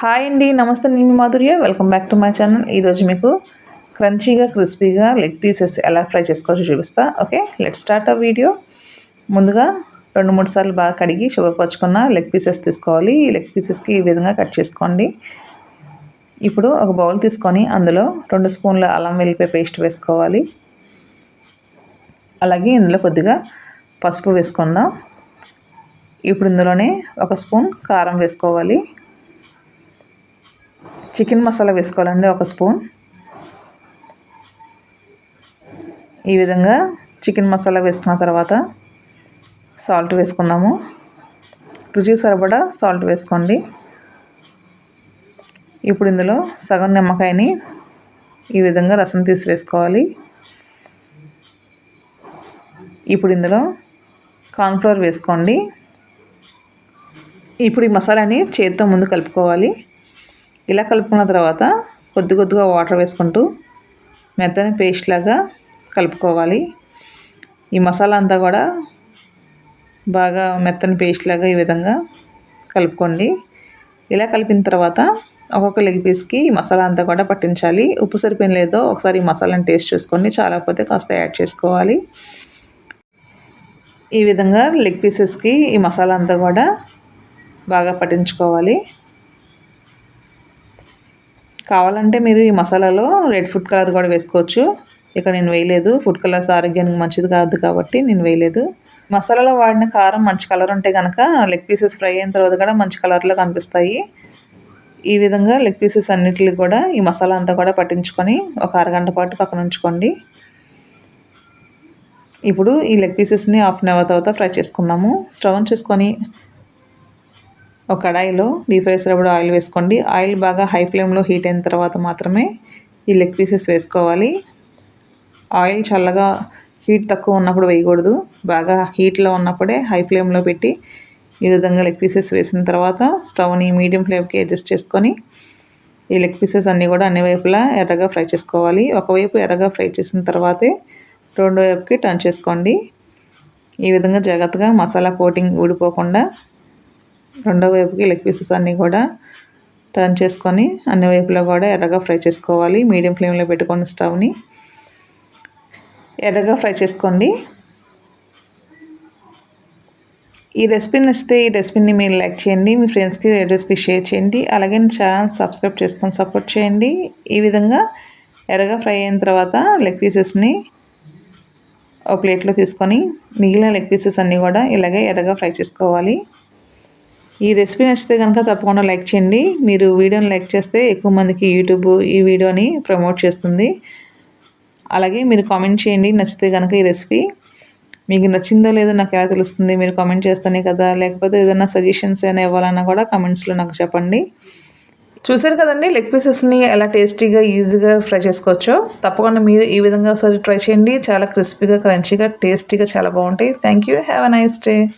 Hi అండి నమస్తే నేను Madhurya. Welcome back to my channel ఈరోజు మీకు క్రంచీగా క్రిస్పీగా లెగ్ పీసెస్ ఎలా ఫ్రై చేసుకోవాలో చూపిస్తా. ఓకే లెట్ స్టార్ట్ ఆ వీడియో ముందుగా రెండు మూడు సార్లు బాగా కడిగి శుభ్రపరచుకున్న లెగ్ పీసెస్ తీసుకోవాలి. ఈ లెగ్ పీసెస్కి ఈ విధంగా కట్ చేసుకోండి. ఇప్పుడు ఒక బౌల్ తీసుకొని అందులో రెండు స్పూన్ల అల్లం వెల్లిపాయ పేస్ట్ వేసుకోవాలి. అలాగే ఇందులో కొద్దిగా పసుపు వేసుకుందాం. ఇప్పుడు ఇందులోనే ఒక స్పూన్ కారం వేసుకోవాలి. చికెన్ మసాలా వేసుకోవాలండి ఒక స్పూన్. ఈ విధంగా చికెన్ మసాలా వేసుకున్న తర్వాత సాల్ట్ వేసుకుందాము. రుచికి సరిపడా సాల్ట్ వేసుకోండి. ఇప్పుడు ఇందులో సగం నిమ్మకాయని ఈ విధంగా రసం తీసి వేసుకోవాలి ఇప్పుడు ఇందులో కార్న్ఫ్లవర్ వేసుకోండి. ఇప్పుడు ఈ మసాలాని చేతితో ముందు కలుపుకోవాలి. ఇలా కలుపుకున్న తర్వాత కొద్ది కొద్దిగా వాటర్ వేసుకుంటూ మెత్తని పేస్ట్ లాగా కలుపుకోవాలి. ఈ మసాలా అంతా కూడా బాగా మెత్తని పేస్ట్ లాగా ఈ విధంగా కలుపుకోండి. ఇలా కలిపిన తర్వాత ఒక్కొక్క లెగ్ పీస్కి మసాలా అంతా కూడా పట్టించాలి. ఉప్పు సరిపోయిన లేదో ఒకసారి ఈ మసాలాని టేస్ట్ చూసుకొని చాలాకపోతే కాస్త యాడ్ చేసుకోవాలి. ఈ విధంగా లెగ్ పీసెస్కి ఈ మసాలా అంతా కూడా బాగా పట్టించుకోవాలి. కావాలంటే మీరు ఈ మసాలాలో రెడ్ ఫుడ్ కలర్ కూడా వేసుకోవచ్చు. ఇక నేను వేయలేదు. ఫుడ్ కలర్స్ ఆరోగ్యానికి మంచిది కాదు కాబట్టి నేను వేయలేదు. మసాలాలో వాడిన కారం మంచి కలర్ ఉంటే కనుక లెగ్ పీసెస్ ఫ్రై అయిన తర్వాత కూడా మంచి కలర్లో కనిపిస్తాయి. ఈ విధంగా లెగ్ పీసెస్ అన్నిటిని కూడా ఈ మసాలా అంతా కూడా పట్టించుకొని ఒక అరగంట పాటు పక్కన ఉంచుకోండి. ఇప్పుడు ఈ లెగ్ పీసెస్ని హాఫ్ అన్ అవర్ తర్వాత ఫ్రై చేసుకుందాము. స్టవ్ ఆన్ చేసుకొని ఒక కడాయిలో డీప్ ఫ్రై చేసేటప్పుడు ఆయిల్ వేసుకోండి. ఆయిల్ బాగా హై ఫ్లేమ్లో హీట్ అయిన తర్వాత మాత్రమే ఈ లెగ్ పీసెస్ వేసుకోవాలి. ఆయిల్ చల్లగా హీట్ తక్కువ ఉన్నప్పుడు వేయకూడదు. బాగా హీట్లో ఉన్నప్పుడే హై ఫ్లేమ్లో పెట్టి ఈ విధంగా లెగ్ పీసెస్ వేసిన తర్వాత స్టవ్ని మీడియం ఫ్లేమ్కి అడ్జస్ట్ చేసుకొని ఈ లెగ్ పీసెస్ అన్నీ కూడా అన్ని వైపులా ఎర్రగా ఫ్రై చేసుకోవాలి. ఒకవైపు ఎర్రగా ఫ్రై చేసిన తర్వాతే రెండో వైపుకి టర్న్ చేసుకోండి. ఈ విధంగా జాగ్రత్తగా మసాలా కోటింగ్ ఊడిపోకుండా రెండో వైపుకి లెగ్ పీసెస్ అన్నీ కూడా టర్న్ చేసుకొని అన్ని వైపులో కూడా ఎర్రగా ఫ్రై చేసుకోవాలి. మీడియం ఫ్లేమ్లో పెట్టుకొని స్టవ్ని ఎర్రగా ఫ్రై చేసుకోండి. ఈ రెసిపీ నచ్చితే ఈ రెసిపీని మీరు లైక్ చేయండి. మీ ఫ్రెండ్స్కి రిలేటివ్స్కి షేర్ చేయండి. అలాగే ఛానల్ సబ్స్క్రైబ్ చేసుకొని సపోర్ట్ చేయండి. ఈ విధంగా ఎర్రగా ఫ్రై అయిన తర్వాత లెగ్ పీసెస్ని ఒక ప్లేట్లో తీసుకొని మిగిలిన లెగ్ పీసెస్ అన్నీ కూడా ఇలాగే ఎర్రగా ఫ్రై చేసుకోవాలి. ఈ రెసిపీ నచ్చితే కనుక తప్పకుండా లైక్ చేయండి. మీరు వీడియోని లైక్ చేస్తే ఎక్కువ మందికి యూట్యూబ్ ఈ వీడియోని ప్రమోట్ చేస్తుంది. అలాగే మీరు కామెంట్ చేయండి. నచ్చితే కనుక ఈ రెసిపీ. మీకు నచ్చిందో లేదో నాకు ఎలా తెలుస్తుంది? మీరు కామెంట్ చేస్తేనే కదా? లేకపోతే ఏదైనా సజెషన్స్ అయినా ఇవ్వాలన్నా కూడా కామెంట్స్లో నాకు చెప్పండి. చూసారు కదండి? లెగ్ పీసెస్ని ఎలా టేస్టీగా ఈజీగా ఫ్రై చేసుకోవచ్చో? తప్పకుండా మీరు ఈ విధంగా ఒకసారి ట్రై చేయండి. చాలా క్రిస్పీగా క్రంచీగా టేస్టీగా చాలా బాగుంటాయి. Thank you. Have a nice day.